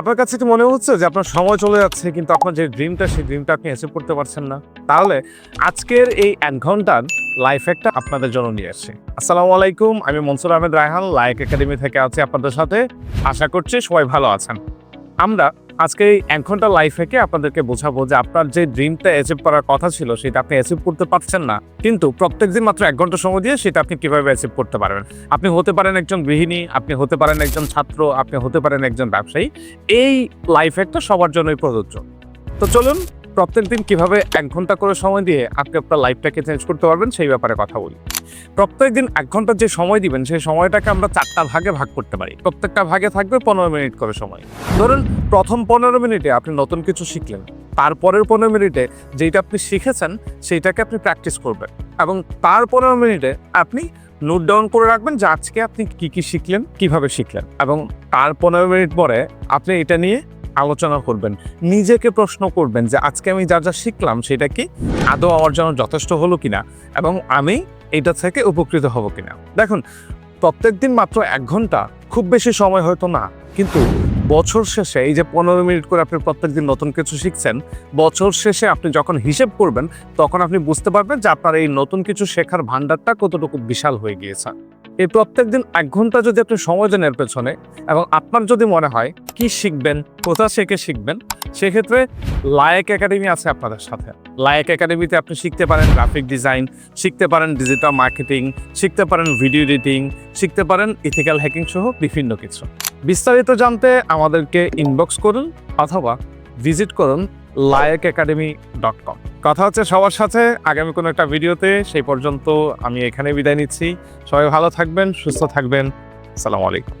আপনার কাছে কি মনে হচ্ছে যে আপনার সময় চলে যাচ্ছে, কিন্তু আপনার যে ড্রিমটা সেই ড্রিমটা আপনি অ্যাচিভ করতে পারছেন না? তাহলে আজকের এই এক ঘণ্টার লাইফ একটা আপনাদের জন্য নিয়ে আসছি। আসসালামু আলাইকুম, আমি মনসুর আহমেদ রায়হান লাইক একাডেমি থেকে আছি আপনাদের সাথে। আশা করছি সবাই ভালো আছেন। আমরা আজকে এই এক ঘণ্টা লাইফ থেকে আপনাদেরকে বোঝাবো যে আপনার যে ড্রিমটা অ্যাচিভ করার কথা ছিল, সেটা আপনি অ্যাচিভ করতে পারছেন না। কিন্তু প্রত্যেক দিন মাত্র এক ঘণ্টা সময় দিয়ে সেটা আপনি কীভাবে অ্যাচিভ করতে পারবেন? আপনি হতে পারেন একজন গৃহিণী, আপনি হতে পারেন একজন ছাত্র, আপনি হতে পারেন একজন ব্যবসায়ী। এই লাইফ একটা সবার জন্যই প্রযোজ্য। তো চলুন, প্রত্যেক দিন কীভাবে এক ঘণ্টা করে সময় দিয়ে আপনি আপনার লাইফটাকে চেঞ্জ করতে পারবেন সেই ব্যাপারে কথা বলি। প্রত্যেক দিন এক ঘণ্টা যে সময় দিবেন, সেই সময়টাকে আমরা চারটা ভাগে ভাগ করতে পারি। প্রত্যেকটা ভাগে থাকবে পনেরো মিনিট করে সময়। ধরুন, প্রথম পনেরো মিনিটে আপনি নতুন কিছু শিখলেন। তারপরের পনেরো মিনিটে যেটা আপনি শিখেছেন, সেইটাকে আপনি প্র্যাকটিস করবেন। এবং তার পনেরো মিনিটে আপনি নোট ডাউন করে রাখবেন যে আজকে আপনি কি কি শিখলেন, কীভাবে শিখলেন। এবং তার পনেরো মিনিট পরে আপনি এটা নিয়ে আলোচনা করবেন, নিজেকে প্রশ্ন করবেন যে আজকে আমি যা যা শিখলাম সেটা কি? আদৌ আমার জন্য যথেষ্ট হলো কিনা? এবং আমি এটা থেকে উপকৃত হব কিনা? দেখুন প্রত্যেক দিন মাত্র এক ঘণ্টা, খুব বেশি সময় হয়তো না, কিন্তু বছর শেষে এই যে পনেরো মিনিট করে আপনি প্রত্যেকদিন নতুন কিছু শিখছেন, বছর শেষে আপনি যখন হিসেব করবেন, তখন আপনি বুঝতে পারবেন যে আপনার এই নতুন কিছু শেখার ভান্ডারটা কতটুকু বিশাল হয়ে গিয়েছে। এই প্রত্যেক দিন এক ঘণ্টা যদি আপনি সময় দেন এর পেছনে, এবং আপনার যদি মনে হয় কি শিখবেন, কোথা শেখে শিখবেন, সেক্ষেত্রে লায়ক একাডেমি আছে আপনাদের সাথে। লায়ক একাডেমিতে আপনি শিখতে পারেন গ্রাফিক ডিজাইন, শিখতে পারেন ডিজিটাল মার্কেটিং, শিখতে পারেন ভিডিও এডিটিং, শিখতে পারেন ইথিক্যাল হ্যাকিং সহ বিভিন্ন কিছু। বিস্তারিত জানতে আমাদেরকে ইনবক্স করুন, অথবা ভিজিট করুন লায়ক একাডেমি ডট কম কথা হচ্ছে সবার সাথে। আগামী কোনো একটা ভিডিওতে সেই পর্যন্ত আমি এখানে বিদায় নিচ্ছি। সবাই ভালো থাকবেন, সুস্থ থাকবেন। সালাম আলাইকুম।